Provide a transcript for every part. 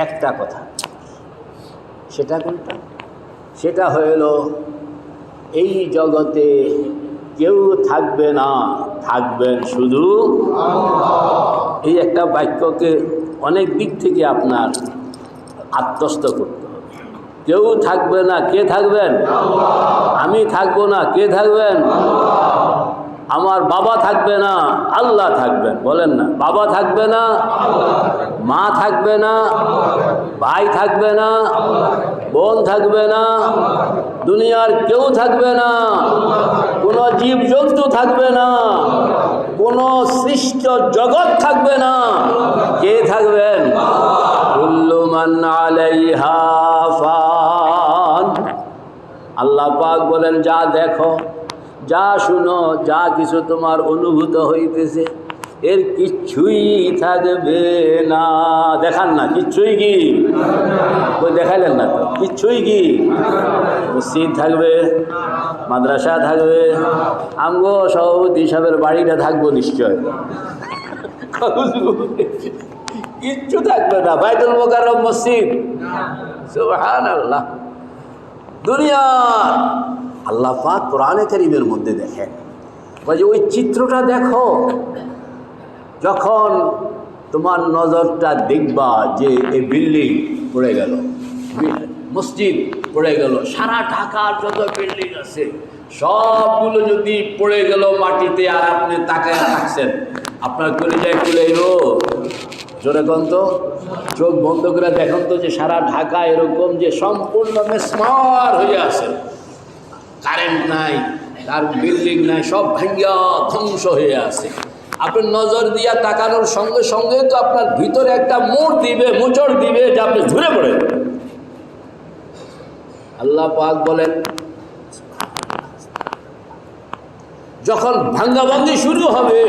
একটা কথা। সেটা কোনটা? সেটা হইল এই জগতে কেউ থাকবে না, থাকবেন শুধু এই একটা বাক্যকে অনেক দিক থেকে আপনার আত্মস্থ করতে হবে। কেউ থাকবে না, কে থাকবেন? আমি থাকব না, কে থাকবেন? আমার বাবা থাকবে না, আল্লাহ থাকবেন। বলেন না, বাবা থাকবে না, মা থাকবে না, ভাই থাকবে না, বোন থাকবে না, দুনিয়ার কেউ থাকবে না, কোনো জীবজন্তু থাকবে না, কোনো সৃষ্ট জগৎ থাকবে না। কে থাকবেন? আল্লাহ পাক বলেন, যা দেখো যা শুনো, যা কিছু তোমার অনুভূত হইতেছে, এর কিচ্ছুই থাকবে না। দেখান না, কিচ্ছুই কি? ওই দেখাইলেন না কিচ্ছুই কি? মসজিদ থাকবে, মাদ্রাসা থাকবে, আমগো সভাপতি সাহেবের বাড়িটা থাকব নিশ্চয়। কিচ্ছু থাকবে না, বাইতুল মোকাররম মসজিদ। সুবহান আল্লাহ দুনিয়ার আল্লাহ পাক কোরআনে করিমের মধ্যে দেখেন। বলছে ওই চিত্রটা দেখো, যখন তোমার নজরটা দেখবা যে এই বিল্ডিং পড়ে গেল মসজিদ পড়ে গেল, সারা ঢাকার যত বিল্ডিং আছে, সবগুলো যদি পড়ে গেল মাটিতে আর আপনি তাকায় থাকছেন, আপনার কলিজায় খুলে এলো। জোরে কন তো? চোখ বন্ধ করে দেখুন তো যে সারা ঢাকা এরকম যে সম্পূর্ণ মেসমার হয়ে আছে। কারেন্ট নাই, তার বিল্ডিং নাই, সব ভাঙ্গিয়া ধ্বংস হয়ে আছে। আপনি নজর দিয়া তাকানোর সঙ্গে সঙ্গে তো আপনার ভিতরে একটা মোড় দিবে, মোচড় দিবে, যে আপনি ধরে পড়ে আল্লাহ পাক বলেন, যখন ভাঙ্গাভাঙ্গি শুরু হবে,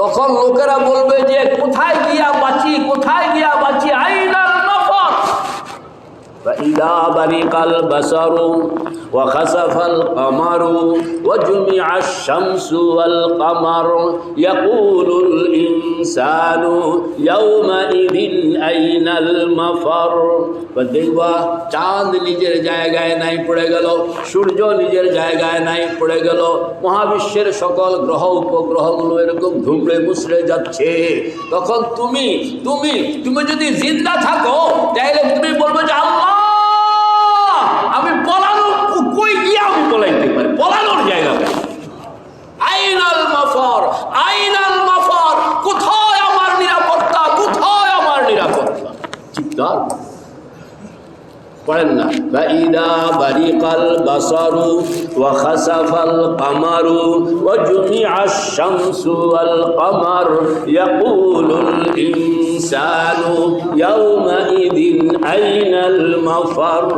তখন লোকেরা বলবে যে কোথায় গিয়া বাঁচি, কোথায় গিয়া বাঁচি? আইনাল فإذا برق البصر وخسف القمر وجمع الشمس والقمر يقول الإنسان يومئذ أين المفر দেখবা চাঁদ নিজের জায়গায় নাই পড়ে গেল সূর্য নিজের জায়গায় নাই পড়ে গেল মহাবিশ্বের সকল গ্রহ উপগ্রহগুলো এরকম ধুমড়ে মুসড়ে যাচ্ছে তখন তুমি তুমি তুমি যদি জিন্দা থাকো তাহলে তুমি বলবো যে دار فإذا برق البصر وخسف القمر وجمع الشمس والقمر يقول الإنسان يومئذ أين المفر؟